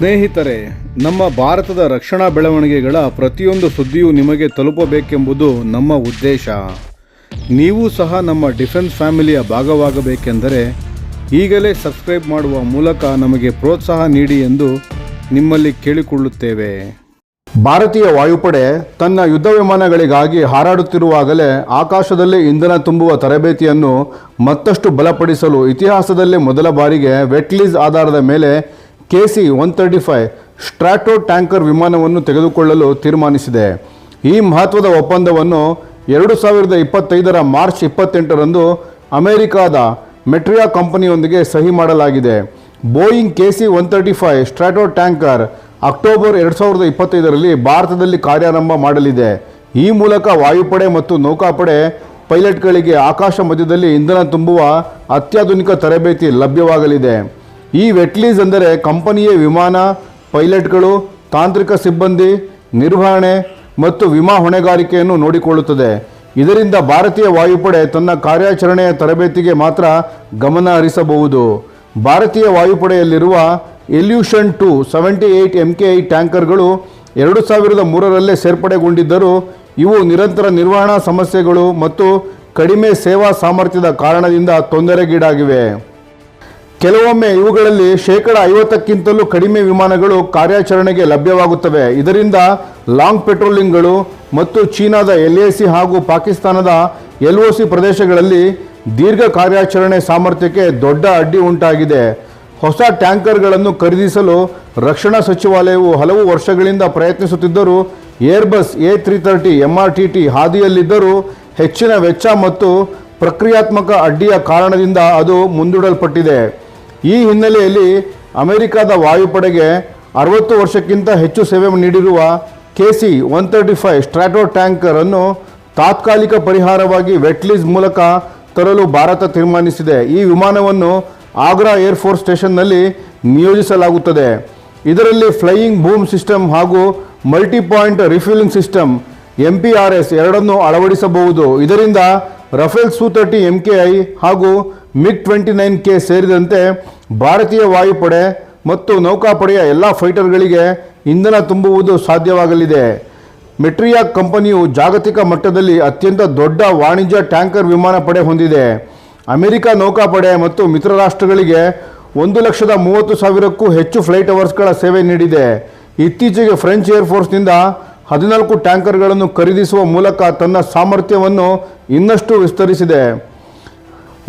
ಸ್ನೇಹಿತರೆ, ನಮ್ಮ ಭಾರತದ ರಕ್ಷಣಾ ಬೆಳವಣಿಗೆಗಳ ಪ್ರತಿಯೊಂದು ಸುದ್ದಿಯೂ ನಿಮಗೆ ತಲುಪಬೇಕೆಂಬುದು ನಮ್ಮ ಉದ್ದೇಶ. ನೀವು ಸಹ ನಮ್ಮ ಡಿಫೆನ್ಸ್ ಫ್ಯಾಮಿಲಿಯ ಭಾಗವಾಗಬೇಕೆಂದರೆ, ಈಗಲೇ ಸಬ್ಸ್ಕ್ರೈಬ್ ಮಾಡುವ ಮೂಲಕ ನಮಗೆ ಪ್ರೋತ್ಸಾಹ ನೀಡಿ ಎಂದು ನಿಮ್ಮಲ್ಲಿ ಕೇಳಿಕೊಳ್ಳುತ್ತೇವೆ. ಭಾರತೀಯ ವಾಯುಪಡೆ ತನ್ನ ಯುದ್ಧ ವಿಮಾನಗಳಿಗಾಗಿ ಹಾರಾಡುತ್ತಿರುವಾಗಲೇ ಆಕಾಶದಲ್ಲಿ ಇಂಧನ ತುಂಬುವ ತರಬೇತಿಯನ್ನು ಮತ್ತಷ್ಟು ಬಲಪಡಿಸಲು ಇತಿಹಾಸದಲ್ಲೇ ಮೊದಲ ಬಾರಿಗೆ ವೆಟ್ಲೀಸ್ ಆಧಾರದ ಮೇಲೆ KC one thirty five Strato tanker ವಿಮಾನವನ್ನು ತೆಗೆದುಕೊಳ್ಳಲು ತೀರ್ಮಾನಿಸಿದೆ. ಈ ಮಹತ್ವದ ಒಪ್ಪಂದವನ್ನು ಎರಡು ಸಾವಿರದ ಇಪ್ಪತ್ತೈದರ ಮಾರ್ಚ್ ಇಪ್ಪತ್ತೆಂಟರಂದು ಅಮೆರಿಕಾದ ಮೆಟ್ರಿಯಾ ಕಂಪನಿಯೊಂದಿಗೆ ಸಹಿ ಮಾಡಲಾಗಿದೆ. Boeing K C one thirty five Strato tanker October ಎರಡು ಸಾವಿರದ ಇಪ್ಪತ್ತೈದರಲ್ಲಿ ಭಾರತದಲ್ಲಿ ಕಾರ್ಯಾರಂಭ ಮಾಡಲಿದೆ. ಈ ಮೂಲಕ ವಾಯುಪಡೆ ಮತ್ತು ನೌಕಾಪಡೆ ಪೈಲಟ್ಗಳಿಗೆ ಆಕಾಶ ಮಧ್ಯದಲ್ಲಿ ಇಂಧನ ತುಂಬುವ ಅತ್ಯಾಧುನಿಕ ತರಬೇತಿ ಲಭ್ಯವಾಗಲಿದೆ. ಈ ವೆಟ್ಲೀಸ್ ಅಂದರೆ ಕಂಪನಿಯ ವಿಮಾನ, ಪೈಲಟ್ಗಳು, ತಾಂತ್ರಿಕ ಸಿಬ್ಬಂದಿ, ನಿರ್ವಹಣೆ ಮತ್ತು ವಿಮಾ ಹೊಣೆಗಾರಿಕೆಯನ್ನು ನೋಡಿಕೊಳ್ಳುತ್ತದೆ. ಇದರಿಂದ ಭಾರತೀಯ ವಾಯುಪಡೆ ತನ್ನ ಕಾರ್ಯಾಚರಣೆಯ ತರಬೇತಿಗೆ ಮಾತ್ರ ಗಮನ ಹರಿಸಬಹುದು. ಭಾರತೀಯ ವಾಯುಪಡೆಯಲ್ಲಿರುವ Ilyushin two seventy eight M K I ಟ್ಯಾಂಕರ್ಗಳು ಎರಡು ಸಾವಿರದ ಮೂರರಲ್ಲೇ ಸೇರ್ಪಡೆಗೊಂಡಿದ್ದರೂ ಇವು ನಿರಂತರ ನಿರ್ವಹಣಾ ಸಮಸ್ಯೆಗಳು ಮತ್ತು ಕಡಿಮೆ ಸೇವಾ ಸಾಮರ್ಥ್ಯದ ಕಾರಣದಿಂದ ತೊಂದರೆಗೀಡಾಗಿವೆ. ಕೆಲವೊಮ್ಮೆ ಇವುಗಳಲ್ಲಿ ಶೇಕಡ ಐವತ್ತಕ್ಕಿಂತಲೂ ಕಡಿಮೆ ವಿಮಾನಗಳು ಕಾರ್ಯಾಚರಣೆಗೆ ಲಭ್ಯವಾಗುತ್ತವೆ. ಇದರಿಂದ ಲಾಂಗ್ ಪೆಟ್ರೋಲಿಂಗ್ಗಳು ಮತ್ತು ಚೀನಾದ ಎಲ್ ಎ ಸಿ ಹಾಗೂ ಪಾಕಿಸ್ತಾನದ ಎಲ್ ಒ ಸಿ ಪ್ರದೇಶಗಳಲ್ಲಿ ದೀರ್ಘ ಕಾರ್ಯಾಚರಣೆ ಸಾಮರ್ಥ್ಯಕ್ಕೆ ದೊಡ್ಡ ಅಡ್ಡಿ ಉಂಟಾಗಿದೆ. ಹೊಸ ಟ್ಯಾಂಕರ್ಗಳನ್ನು ಖರೀದಿಸಲು ರಕ್ಷಣಾ ಸಚಿವಾಲಯವು ಹಲವು ವರ್ಷಗಳಿಂದ ಪ್ರಯತ್ನಿಸುತ್ತಿದ್ದರೂ Airbus A three thirty M R T T ಹಾದಿಯಲ್ಲಿದ್ದರೂ ಹೆಚ್ಚಿನ ವೆಚ್ಚ ಮತ್ತು ಪ್ರಕ್ರಿಯಾತ್ಮಕ ಅಡ್ಡಿಯ ಕಾರಣದಿಂದ ಅದು ಮುಂದೂಡಲ್ಪಟ್ಟಿದೆ. ಈ ಹಿನ್ನೆಲೆಯಲ್ಲಿ ಅಮೆರಿಕದ ವಾಯುಪಡೆಗೆ ಅರವತ್ತು ವರ್ಷಕ್ಕಿಂತ ಹೆಚ್ಚು ಸೇವೆ ನೀಡಿರುವ K C one thirty five Strato tanker ಅನ್ನು ತಾತ್ಕಾಲಿಕ ಪರಿಹಾರವಾಗಿ ವೆಟ್ಲೀಸ್ ಮೂಲಕ ತರಲು ಭಾರತ ತೀರ್ಮಾನಿಸಿದೆ. ಈ ವಿಮಾನವನ್ನು ಆಗ್ರಾ ಏರ್ಫೋರ್ಸ್ ಸ್ಟೇಷನ್ನಲ್ಲಿ ನಿಯೋಜಿಸಲಾಗುತ್ತದೆ. ಇದರಲ್ಲಿ ಫ್ಲೈಯಿಂಗ್ ಬೂಮ್ ಸಿಸ್ಟಮ್ ಹಾಗೂ multi point refuelling system, M P R S ಎರಡನ್ನು ಅಳವಡಿಸಬಹುದು. ಇದರಿಂದ Rafale Su thirty M K I ಹಾಗೂ ಮಿಗ್ ಟ್ವೆಂಟಿ ನೈನ್ ಕೆ ಸೇರಿದಂತೆ ಭಾರತೀಯ ವಾಯುಪಡೆ ಮತ್ತು ನೌಕಾಪಡೆಯ ಎಲ್ಲ ಫೈಟರ್ಗಳಿಗೆ ಇಂಧನ ತುಂಬುವುದು ಸಾಧ್ಯವಾಗಲಿದೆ. ಮೆಟ್ರಿಯಾ ಕಂಪನಿಯು ಜಾಗತಿಕ ಮಟ್ಟದಲ್ಲಿ ಅತ್ಯಂತ ದೊಡ್ಡ ವಾಣಿಜ್ಯ ಟ್ಯಾಂಕರ್ ವಿಮಾನ ಪಡೆ ಹೊಂದಿದೆ. ಅಮೆರಿಕ ನೌಕಾಪಡೆ ಮತ್ತು ಮಿತ್ರ ರಾಷ್ಟ್ರಗಳಿಗೆ ಒಂದು ಲಕ್ಷದ ಮೂವತ್ತು ಸಾವಿರಕ್ಕೂ ಹೆಚ್ಚು ಫ್ಲೈಟ್ ಅವರ್ಸ್ಗಳ ಸೇವೆ ನೀಡಿದೆ. ಇತ್ತೀಚೆಗೆ ಫ್ರೆಂಚ್ ಏರ್ಫೋರ್ಸ್ನಿಂದ ಹದಿನಾಲ್ಕು ಟ್ಯಾಂಕರ್ಗಳನ್ನು ಖರೀದಿಸುವ ಮೂಲಕ ತನ್ನ ಸಾಮರ್ಥ್ಯವನ್ನು ಇನ್ನಷ್ಟು ವಿಸ್ತರಿಸಿದೆ.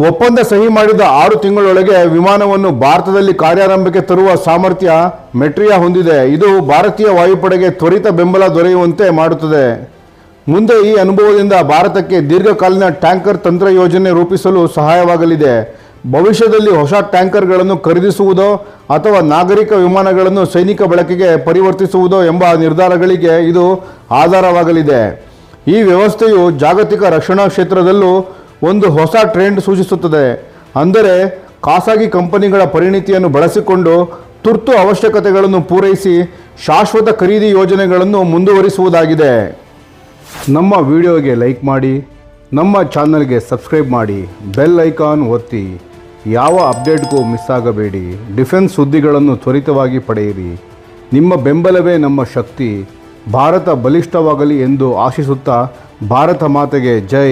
ಒಪ್ಪಂದ ಸಹಿ ಮಾಡಿದ ಆರು ತಿಂಗಳೊಳಗೆ ವಿಮಾನವನ್ನು ಭಾರತದಲ್ಲಿ ಕಾರ್ಯಾರಂಭಕ್ಕೆ ತರುವ ಸಾಮರ್ಥ್ಯ ಮೆಟ್ರಿಯಾ ಹೊಂದಿದೆ. ಇದು ಭಾರತೀಯ ವಾಯುಪಡೆಗೆ ತ್ವರಿತ ಬೆಂಬಲ ದೊರೆಯುವಂತೆ ಮಾಡುತ್ತದೆ. ಮುಂದೆ ಈ ಅನುಭವದಿಂದ ಭಾರತಕ್ಕೆ ದೀರ್ಘಕಾಲೀನ ಟ್ಯಾಂಕರ್ ತಂತ್ರ ಯೋಜನೆ ರೂಪಿಸಲು ಸಹಾಯವಾಗಲಿದೆ. ಭವಿಷ್ಯದಲ್ಲಿ ಹೊಸ ಟ್ಯಾಂಕರ್ಗಳನ್ನು ಖರೀದಿಸುವುದೋ ಅಥವಾ ನಾಗರಿಕ ವಿಮಾನಗಳನ್ನು ಸೈನಿಕ ಬಳಕೆಗೆ ಪರಿವರ್ತಿಸುವುದೋ ಎಂಬ ನಿರ್ಧಾರಗಳಿಗೆ ಇದು ಆಧಾರವಾಗಲಿದೆ. ಈ ವ್ಯವಸ್ಥೆಯು ಜಾಗತಿಕ ರಕ್ಷಣಾ ಕ್ಷೇತ್ರದಲ್ಲೂ ಒಂದು ಹೊಸ ಟ್ರೆಂಡ್ ಸೂಚಿಸುತ್ತದೆ. ಅಂದರೆ ಖಾಸಗಿ ಕಂಪನಿಗಳ ಪರಿಣಿತಿಯನ್ನು ಬಳಸಿಕೊಂಡು ತುರ್ತು ಅವಶ್ಯಕತೆಗಳನ್ನು ಪೂರೈಸಿ ಶಾಶ್ವತ ಖರೀದಿ ಯೋಜನೆಗಳನ್ನು ಮುಂದುವರಿಸುವುದಾಗಿದೆ. ನಮ್ಮ ವಿಡಿಯೋಗೆ ಲೈಕ್ ಮಾಡಿ, ನಮ್ಮ ಚಾನಲ್ಗೆ ಸಬ್ಸ್ಕ್ರೈಬ್ ಮಾಡಿ, ಬೆಲ್ ಐಕಾನ್ ಒತ್ತಿ. ಯಾವ ಅಪ್ಡೇಟ್ಗೂ ಮಿಸ್ ಆಗಬೇಡಿ. ಡಿಫೆನ್ಸ್ ಸುದ್ದಿಗಳನ್ನು ತ್ವರಿತವಾಗಿ ಪಡೆಯಿರಿ. ನಿಮ್ಮ ಬೆಂಬಲವೇ ನಮ್ಮ ಶಕ್ತಿ. ಭಾರತ ಬಲಿಷ್ಠವಾಗಲಿ ಎಂದು ಆಶಿಸುತ್ತಾ, ಭಾರತ ಮಾತೆಗೆ ಜೈ.